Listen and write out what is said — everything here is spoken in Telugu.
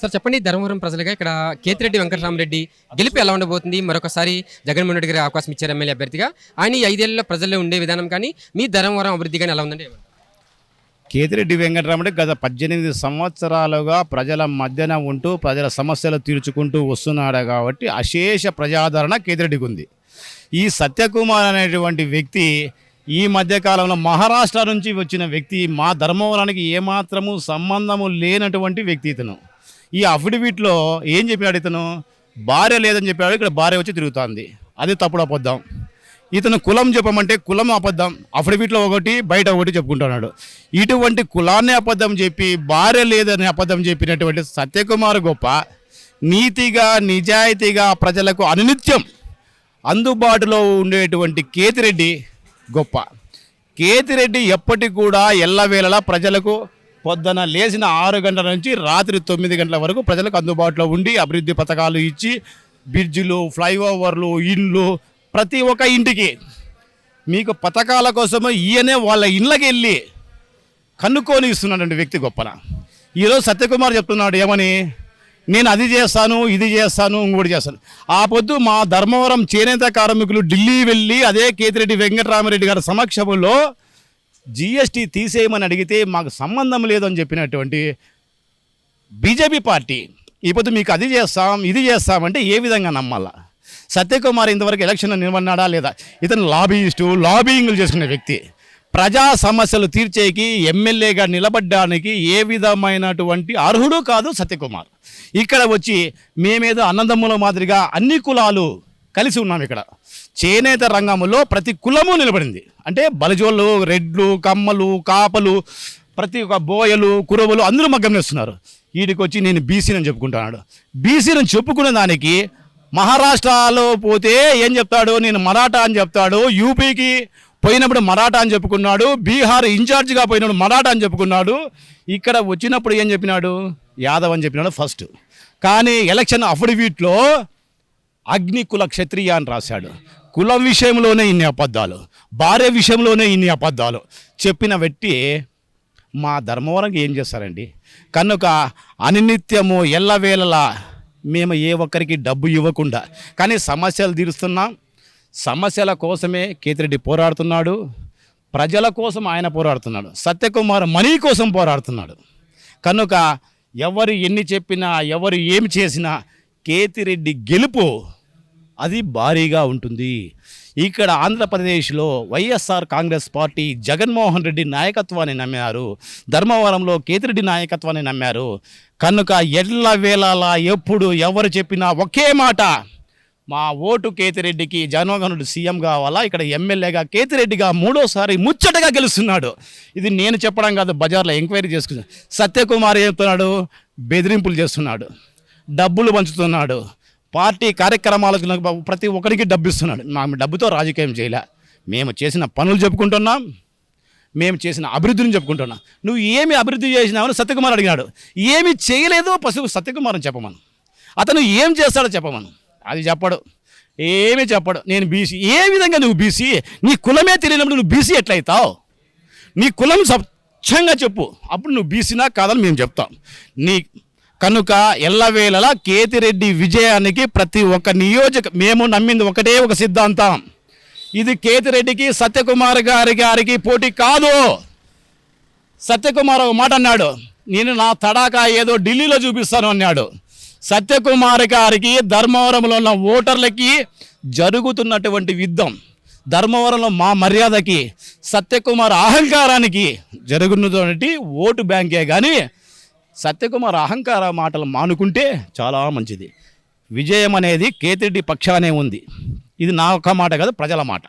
సార్ చెప్పండి ధర్మవరం ప్రజలుగా ఇక్కడ కేతిరెడ్డి వెంకటరామరెడ్డి గెలుపు ఎలా ఉండబోతుంది? మరొకసారి జగన్మోహన్ రెడ్డి గారి అవకాశం ఇచ్చారు ఎమ్మెల్యే అభ్యర్థిగా. ఆయన ఈ ఐదేళ్ళలో ప్రజల్లో ఉండే విధానం కానీ మీ ధర్మవరం అభివృద్ధి కానీ ఎలా ఉందండి? కేతిరెడ్డి వెంకటరామరెడ్డి గత పద్దెనిమిది సంవత్సరాలుగా ప్రజల మధ్యన ఉంటూ ప్రజల సమస్యలు తీర్చుకుంటూ వస్తున్నాడు కాబట్టి అశేష ప్రజాదరణ కేతిరెడ్డికి ఉంది. ఈ సత్యకుమార్ అనేటువంటి వ్యక్తి ఈ మధ్యకాలంలో మహారాష్ట్ర నుంచి వచ్చిన వ్యక్తి మా ధర్మవరానికి ఏమాత్రము సంబంధము లేనటువంటి వ్యక్తి ఇతను. ఈ అఫిడవిట్లో ఏం చెప్పాడు ఇతను? భార్య లేదని చెప్పాడు ఇక్కడ భార్య వచ్చి తిరుగుతోంది. అది తప్పుడు అబద్ధం. ఇతను కులం చెప్పమంటే కులం అబద్ధం. అఫిడవిట్లో ఒకటి బయట ఒకటి చెప్పుకుంటున్నాడు. ఇటువంటి కులాన్ని అబద్ధం చెప్పి భార్య లేదని అబద్ధం చెప్పినటువంటి సత్యకుమార్ గొప్ప నీతిగా నిజాయితీగా ప్రజలకు అనునిత్యం అందుబాటులో ఉండేటువంటి కేతిరెడ్డి గొప్ప. కేతిరెడ్డి ఎప్పటికి కూడా ఎల్లవేళలా ప్రజలకు పొద్దున లేచిన ఆరు గంటల నుంచి రాత్రి తొమ్మిది గంటల వరకు ప్రజలకు అందుబాటులో ఉండి అభివృద్ధి పథకాలు ఇచ్చి బ్రిడ్జిలు ఫ్లైఓవర్లు ఇండ్లు ప్రతి ఒక్క ఇంటికి మీకు పథకాల కోసము ఈయనే వాళ్ళ ఇళ్ళకి వెళ్ళి కన్నుకొని ఇస్తున్నటువంటి వ్యక్తి గొప్పన. ఈరోజు సత్యకుమార్ చెప్తున్నాడు ఏమని? నేను అది చేస్తాను ఇది చేస్తాను ఇంకోటి చేస్తాను. ఆ పొద్దు మా ధర్మవరం చేనేత కార్మికులు ఢిల్లీ వెళ్ళి అదే కేతిరెడ్డి వెంకటరామరెడ్డి గారి సమక్షంలో జిఎస్టీ తీసేయమని అడిగితే మాకు సంబంధం లేదని చెప్పినటువంటి బీజేపీ పార్టీ ఇప్పుడు మీకు అది చేస్తాం ఇది చేస్తామంటే ఏ విధంగా నమ్మాలా? సత్యకుమార్ ఇంతవరకు ఎలక్షన్ నిలబడినాడా లేదా? ఇతను లాబీయిస్టు లాబీయింగ్లు చేసుకునే వ్యక్తి. ప్రజా సమస్యలు తీర్చేకి ఎమ్మెల్యేగా నిలబడ్డానికి ఏ విధమైనటువంటి అర్హుడు కాదు సత్యకుమార్. ఇక్కడ వచ్చి మేమేదో అన్నదమ్ముల మాదిరిగా అన్ని కులాలు కలిసి ఉన్నాం ఇక్కడ. చేనేత రంగంలో ప్రతి కులము నిలబడింది. అంటే బలజోళ్ళు రెడ్లు కమ్మలు కాపలు ప్రతి ఒక్క బోయలు కురవలు అందరూ మగ్గం వేస్తున్నారు వీటికి వచ్చి నేను బీసీని చెప్పుకుంటున్నాడు. బీసీని చెప్పుకునే దానికి మహారాష్ట్రలో పోతే ఏం చెప్తాడు? నేను మరాఠా అని చెప్తాడు. యూపీకి పోయినప్పుడు మరాఠా అని చెప్పుకున్నాడు. బీహార్ ఇన్ఛార్జిగా పోయినప్పుడు మరాఠా అని చెప్పుకున్నాడు. ఇక్కడ వచ్చినప్పుడు ఏం చెప్పినాడు? యాదవ్ అని చెప్పినాడు ఫస్ట్ కానీ ఎలక్షన్ అఫిడవిట్లో అగ్ని కుల క్షత్రియ అని రాశాడు. కులం విషయంలోనే ఇన్ని అబద్ధాలు భార్య విషయంలోనే ఇన్ని అబద్ధాలు. చెప్పిన వ్యక్తి మా ధర్మవరం ఏం చేస్తారండి? కనుక అనినిత్యము ఎల్లవేళలా మేము ఏ ఒక్కరికి డబ్బు ఇవ్వకుండా కానీ సమస్యలు తీరుస్తున్నాం. సమస్యల కోసమే కేతిరెడ్డి పోరాడుతున్నాడు. ప్రజల కోసం ఆయన పోరాడుతున్నాడు. సత్యకుమార్ మనీ కోసం పోరాడుతున్నాడు. కనుక ఎవరు ఎన్ని చెప్పినా ఎవరు ఏమి చేసినా కేతిరెడ్డి గెలుపు అది భారీగా ఉంటుంది. ఇక్కడ ఆంధ్రప్రదేశ్లో YSR Congress party Jaganmohan Reddy నాయకత్వాన్ని నమ్మారు. ధర్మవరంలో కేతిరెడ్డి నాయకత్వాన్ని నమ్మారు. కనుక ఎడ్ల వేళలా ఎప్పుడు ఎవరు చెప్పినా ఒకే మాట మా ఓటు కేతిరెడ్డికి జగన్మోహనుడు సీఎం కావాలా ఇక్కడ ఎమ్మెల్యేగా కేతిరెడ్డిగా మూడోసారి ముచ్చటగా గెలుస్తున్నాడు. ఇది నేను చెప్పడం కాదు బజార్లో ఎంక్వైరీ చేసుకున్నాను సత్యకుమార్ చెప్తున్నాడు? బెదిరింపులు చేస్తున్నాడు. డబ్బులు పంచుతున్నాడు. పార్టీ కార్యక్రమాలకు ప్రతి ఒక్కరికి డబ్బు ఇస్తున్నాడు మేము డబ్బుతో రాజకీయం చేయలే. మేము చేసిన పనులు చెప్పుకుంటున్నాం. మేము చేసిన అభివృద్ధిని చెప్పుకుంటున్నాం. నువ్వు ఏమి అభివృద్ధి చేసినావని సత్యకుమార్ అడిగినాడు. ఏమి చేయలేదో పశువు సత్యకుమార్ అని చెప్పమను. అతను ఏం చేస్తాడో చెప్పమను. అది చెప్పడు. ఏమీ చెప్పడు. నేను బీసీ. ఏ విధంగా నువ్వు బీసీ? నీ కులమే తెలియనప్పుడు నువ్వు బీసీ ఎట్లయితావు? నీ కులం స్వచ్ఛంగా చెప్పు. అప్పుడు నువ్వు బీసీనా కాదని మేము చెప్తాం. నీ కనుక ఎల్లవేళలా కేతిరెడ్డి విజయానికి ప్రతి ఒక్క నియోజక మేము నమ్మింది ఒకటే ఒక సిద్ధాంతం. ఇది కేతిరెడ్డికి సత్యకుమార్ గారి గారికి పోటీ కాదు. సత్యకుమార్ ఒక మాట అన్నాడు. నేను నా తడాకా ఏదో ఢిల్లీలో చూపిస్తాను అన్నాడు. సత్యకుమార్ గారికి ధర్మవరంలో ఉన్న ఓటర్లకి జరుగుతున్నటువంటి యుద్ధం ధర్మవరంలో మా మర్యాదకి సత్యకుమార్ అహంకారానికి జరుగుతున్నటువంటి ఓటు బ్యాంకే కానీ సత్యకుమార్ అహంకార మాటలు మానుకుంటే చాలా మంచిది. విజయం అనేది కేతిరెడ్డి పక్షానే ఉంది. ఇది నా ఒక్క మాట కాదు ప్రజల మాట.